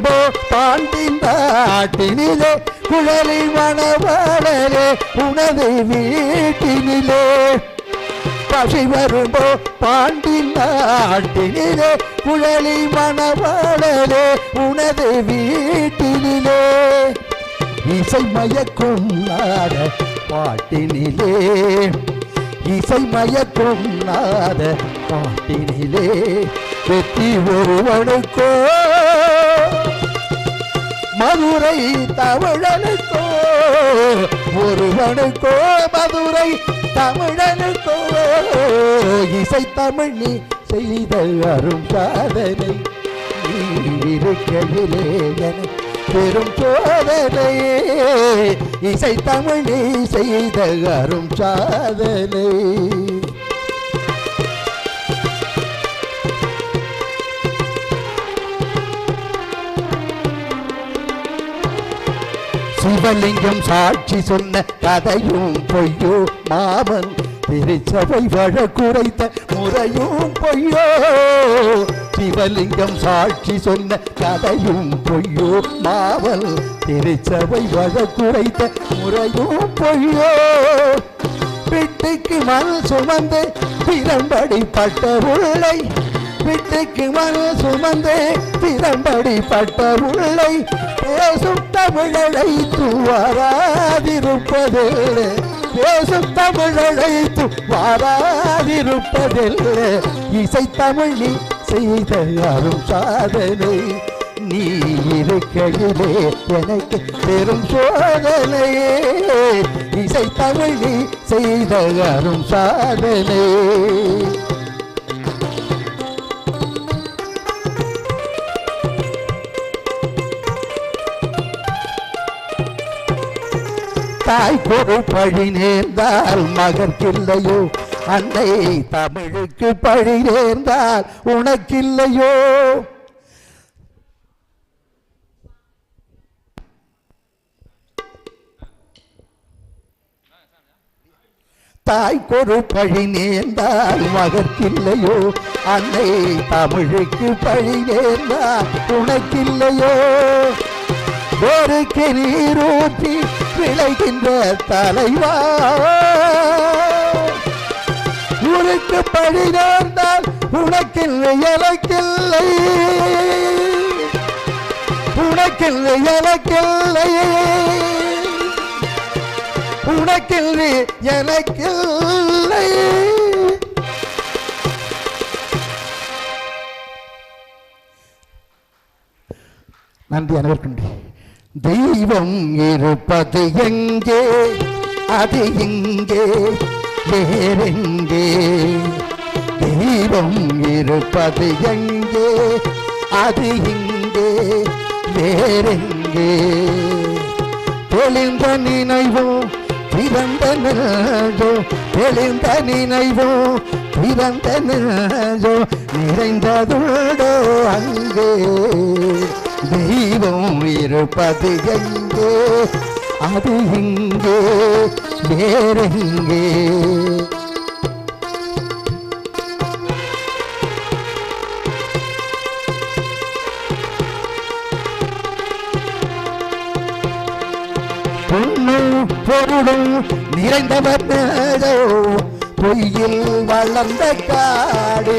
போ பாண்டி நாட்டினிலே குழலி மணவாளரே உனது வீட்டினிலே. பசி வரும்போ பாண்டி நாட்டினிலே குழலி மணவாளரே உனது வீட்டினிலே. இசை மயக்கும் நாட பாட்டினிலே. இசை மயக்கும் நாத பாட்டினிலே. வெற்றி ஒருவனுக்கோ மதுரை தமிழனுக்கோ ஒருவனுக்கோ மதுரை தமிழனுக்கோ. இசை தமிழ் நீ செய்த அரும் சாதனை நீ இருக்கையிலே எனக்கு பெரும் சோதனை இசை தமிழ் நீ செய்த அரும் சாதனை. சிவலிங்கம் சாட்சி சொன்ன கதையும் பொய்யோ. மாமன் திருச்சபை வழக்குரைத்த முறையும் பொய்யோ. சிவலிங்கம் சாட்சி சொன்ன கதையும் பொய்யோ. மாவல் திருச்சபை வழக்குரைத்த முறையும் பொய்யோ. பிட்டுக்கு மண் சுமந்து பிறம்படி பட்ட உள்ளை வீட்டுக்கு மண் சுமந்து திறம்படி பட்ட உள்ளை பேசும் தமிழை வாராதிருப்பதில்லை பேசும் தமிழை வாராதிருப்பதில்லை இசை தமிழ் நீ செய்த யாரும் சாதனை நீ இருக்கையிலே எனக்கு பெரும் சோதனையே. இசை தமிழ் நீ செய்த யாரும் சாதனை. தாய் பொருள் பழி நேர்ந்தால் மகற்கில்லையோ அன்னை தமிழுக்கு பழி நேர்ந்தால் உனக்கில்லையோ? தாய் கொரு பழி நேர்ந்தால் மகற்கில்லையோ அன்னை தமிழுக்கு பழி நேர்ந்தால் உனக்கில்லையோ? போருக்கு நீரூற்றி விளைகின்ற தலைவா. உனக்கு பழி நேர்ந்தால் உனக்கில்லை எனக்கில்லை. உனக்கில்லை எனக்கில்லை. உனக்கில்லை எனக்கில்லை. நன்றி அனைவருக்கும். நன்றி தெய்வம் இருப்பது எங்கே? அது எங்கே? வேறெங்கே? தெய்வம் இருப்பது எங்கே? அது இங்கே வேறெங்கே? தெளிந்த நினைவோ பிறந்த நெஞ்சோ? தெளிந்த நினைவோ பிறந்த நெஞ்சோ? நிறைந்ததுள்ளோ அங்கே? தெய்வம் இருப்பது எங்கே? அது இங்கே வேறெங்கே? பொண்ணும் பொருளும் நிறைந்தவர் நேரோ பொய்யில் வளர்ந்த காடு.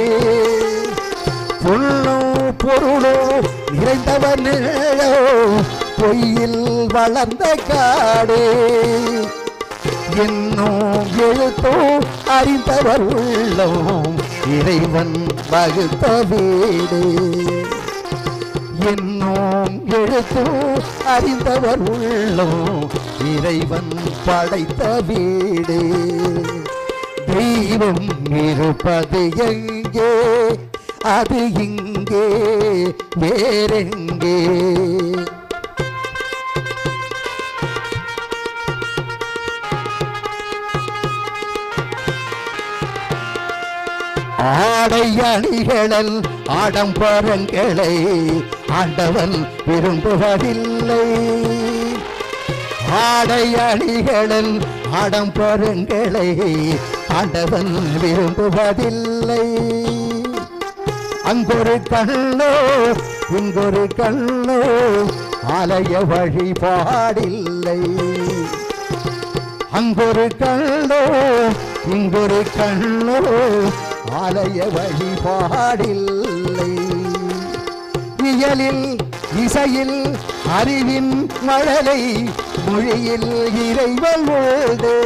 பொண்ணும் பொருளும் இறைந்தவனோ பொய்யில் வளர்ந்த காடு. இன்னும் எழுத்தோ அறிந்தவர் உள்ளோம் இறைவன் வகுத்த வீடு. என்னும் எழுத்தோ அறிந்தவர் உள்ளோம் இறைவன் படைத்த வீடு. தெய்வம் இருப்பது எங்கே? அது இங்கே வேறெங்கே? ஆடை அணிகளல் ஆடம்பரங்களை ஆண்டவன் விரும்புவதில்லை. ஆடை அணிகளல் ஆடம்பரங்களை ஆண்டவன் விரும்புவதில்லை. அங்கொரு கண்ணோ இங்கொரு கண்ணோ ஆலய வழிபாடில்லை. அங்கொரு கண்ணோ இங்கொரு கண்ணோ ஆலய வழிபாடில்லை. இயலில் இசையில் அறிவின் மழலை மொழியில் இறைவன் உழுதே.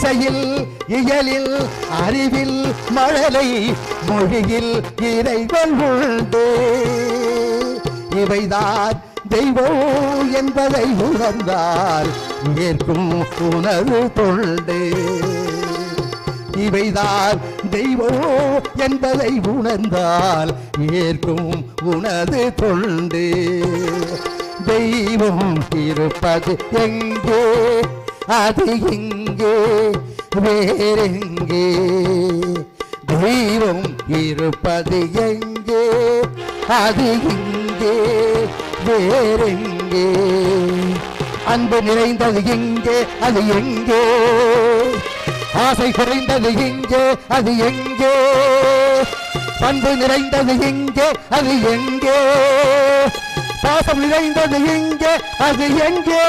இசையில் இயலில் அறிவில் மழலை மொழியில் இறைவன் உண்டு. இவைதான் தெய்வம் என்பதை உணர்ந்தால் ஏற்கும் உணர்வு தொண்டு இவைதான் தெய்வம் என்பதை உணர்ந்தால் ஏற்கும் உனது தொண்டு தெய்வம் இருப்பது எங்கே? அது இங்கே. எங்கே வேறெங்கே தெய்வம் இருப்பது எங்கே? அது இங்கே வேறெங்கே? அன்பு நிறைந்தது எங்கே அது எங்கே? ஆசை குறைந்தது எங்கே அது எங்கே? பண்பு நிறைந்தது எங்கே அது எங்கே? பாசம் நிறைந்தது எங்கே அது எங்கே?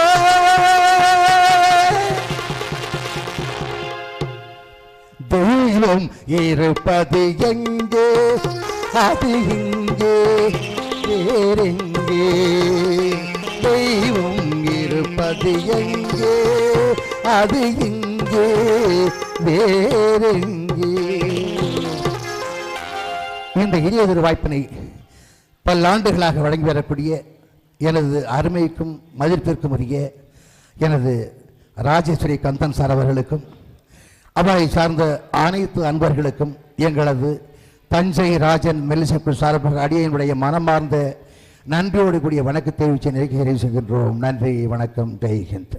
தெய்வம் இருப்பது எங்கே? அது இங்கே வேறெங்கே? தெய்வம் இருப்பது எங்கே? அது இங்கே வேறெங்கே? இந்த இனியதொரு வாய்ப்பினை பல்லாண்டுகளாக வழங்கி வரக்கூடிய எனது அருமைக்கும் மதிப்பிற்கும் உரிய எனது ராஜேஸ்வரி கந்தன் சார் அவர்களுக்கும் அவரை சார்ந்த அனைத்து அன்பர்களுக்கும் எங்களது தஞ்சை ராஜன் மெல்லிசப்பு சார்பாக அடியனுடைய மனமார்ந்த நன்றியோடு கூடிய வணக்கத்தை தெரிவித்து நிறைவு செய்கின்றோம். நன்றி வணக்கம் ஜெய்ஹிந்த்